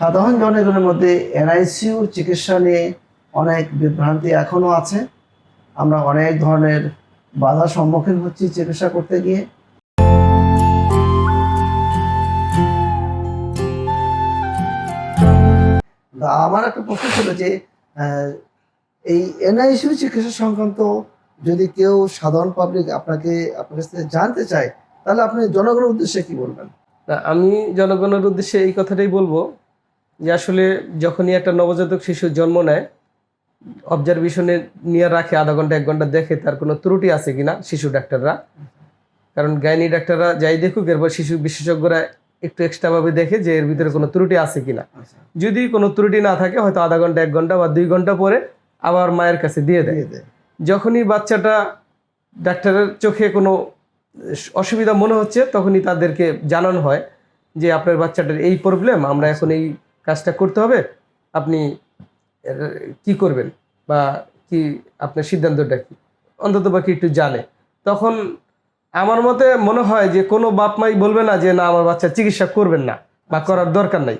সাধারণ জনগণের মধ্যে এনআইসিউ চিকিৎসা নিয়ে অনেক বিভ্রান্তি এখনও আছে। আমরা অনেক ধরনের বাধার সম্মুখীন হচ্ছি চিকিৎসা করতে গিয়ে। আমার একটা প্রশ্ন ছিল যে এই এনআইসিউ চিকিৎসা সংক্রান্ত যদি কেউ সাধারণ পাবলিক আপনাকে, আপনার কাছ থেকে জানতে চায়, তাহলে আপনি জনগণের উদ্দেশ্যে কি বলবেন? আমি জনগণের উদ্দেশ্যে এই কথাটাই বলব যে আসলে যখনই একটা নবজাতক শিশু জন্ম নেয় অবজারভেশনে নিয়ে রাখে আধা ঘণ্টা এক ঘণ্টা দেখে তার কোনো ত্রুটি আছে কিনা শিশু ডাক্তাররা। কারণ গাইনি ডাক্তাররা যাই দেখুক এরপর শিশু বিশেষজ্ঞরা একটু এক্সট্রাভাবে দেখে যে এর ভিতরে কোনো ত্রুটি আছে কিনা। আচ্ছা। যদি কোনো ত্রুটি না থাকে হয়তো আধা ঘণ্টা এক ঘণ্টা বা দুই ঘণ্টা পরে আবার মায়ের কাছে দিয়ে দিয়ে। দেয়। যখনই বাচ্চাটা ডাক্তারের চোখে কোনো অসুবিধা মনে হচ্ছে তখনই তাদেরকে জানানো হয় যে আপনার বাচ্চাটার এই প্রবলেম আমরা এখন এই কাজটা করতে হবে, আপনি কি করবেন বা কি আপনার সিদ্ধান্তটা কী? অন্তত বাকি একটু জানে। তখন আমার মতে মনে হয় যে কোনো বাপ মাই বলবে না যে, না, আমার বাচ্চা চিকিৎসা করবেন না বা করার দরকার নাই।